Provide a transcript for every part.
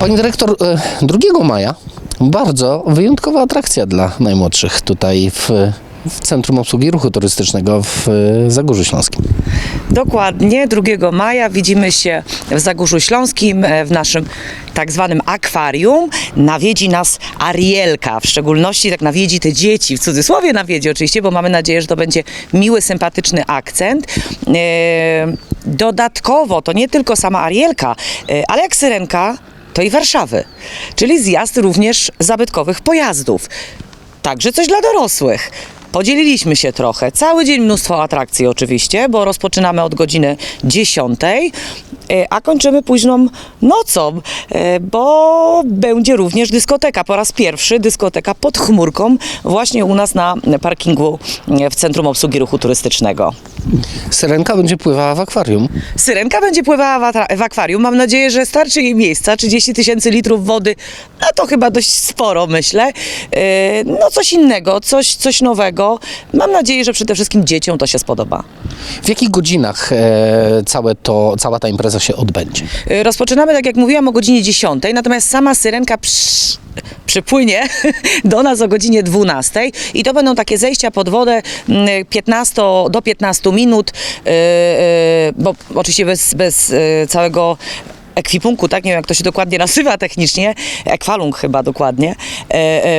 Pani dyrektor, e, 2 maja bardzo wyjątkowa atrakcja dla najmłodszych tutaj w, w Centrum Obsługi Ruchu Turystycznego w e, Zagórzu Śląskim. Dokładnie, 2 maja widzimy się w Zagórzu Śląskim, e, w naszym tak zwanym akwarium. Nawiedzi nas Arielka, w szczególności tak nawiedzi te dzieci, w cudzysłowie nawiedzi oczywiście, bo mamy nadzieję, że to będzie miły, sympatyczny akcent. E, Dodatkowo to nie tylko sama Arielka, ale jak Syrenka, to i Warszawy, czyli zjazd również zabytkowych pojazdów. Także coś dla dorosłych. Podzieliliśmy się trochę. Cały dzień mnóstwo atrakcji oczywiście, bo rozpoczynamy od godziny 10, e, a kończymy późną nocą, e, bo będzie również dyskoteka. Po raz pierwszy dyskoteka pod chmurką właśnie u nas na parkingu e, w Centrum Obsługi Ruchu Turystycznego. Syrenka będzie pływała w akwarium. Syrenka będzie pływała w, akwarium. Mam nadzieję, że starczy jej miejsca. 30 tysięcy litrów wody, no to chyba dość sporo, myślę. No coś innego, coś, coś nowego. Mam nadzieję, że przede wszystkim dzieciom to się spodoba. W jakich godzinach e, całe to, cała ta impreza się odbędzie? Yy, Rozpoczynamy, tak jak mówiłam, o godzinie 10, natomiast sama syrenka przy, przypłynie do nas o godzinie 12 i to będą takie zejścia pod wodę mm, 15 do 15 minut, yy, yy, bo oczywiście bez, bez całego ekwipunku, tak, nie wiem jak to się dokładnie nazywa technicznie, ekwalung chyba dokładnie,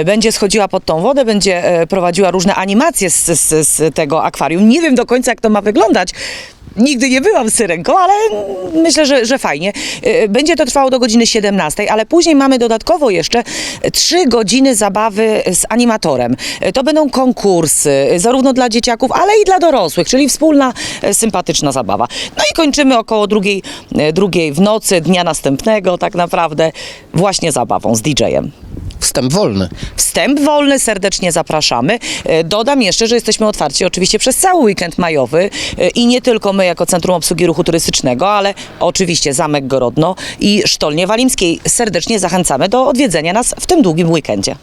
będzie schodziła pod tą wodę, będzie prowadziła różne animacje z, z, z tego akwarium. Nie wiem do końca jak to ma wyglądać. Nigdy nie byłam syrenką, ale myślę, że, że fajnie. E, Będzie to trwało do godziny 17, ale później mamy dodatkowo jeszcze 3 godziny zabawy z animatorem. E, To będą konkursy, e, zarówno dla dzieciaków, ale i dla dorosłych, czyli wspólna, sympatyczna zabawa. No i kończymy około drugiej, drugiej w nocy, dnia następnego tak naprawdę, właśnie zabawą z DJ-em. Wstęp wolny. Wstęp wolny, serdecznie zapraszamy. E, Dodam jeszcze, że jesteśmy otwarci oczywiście przez cały weekend majowy e, i nie tylko my jako Centrum Obsługi Ruchu Turystycznego, ale oczywiście Zamek Gorodno i Sztolnie Walimskiej. Serdecznie zachęcamy do odwiedzenia nas w tym długim weekendzie.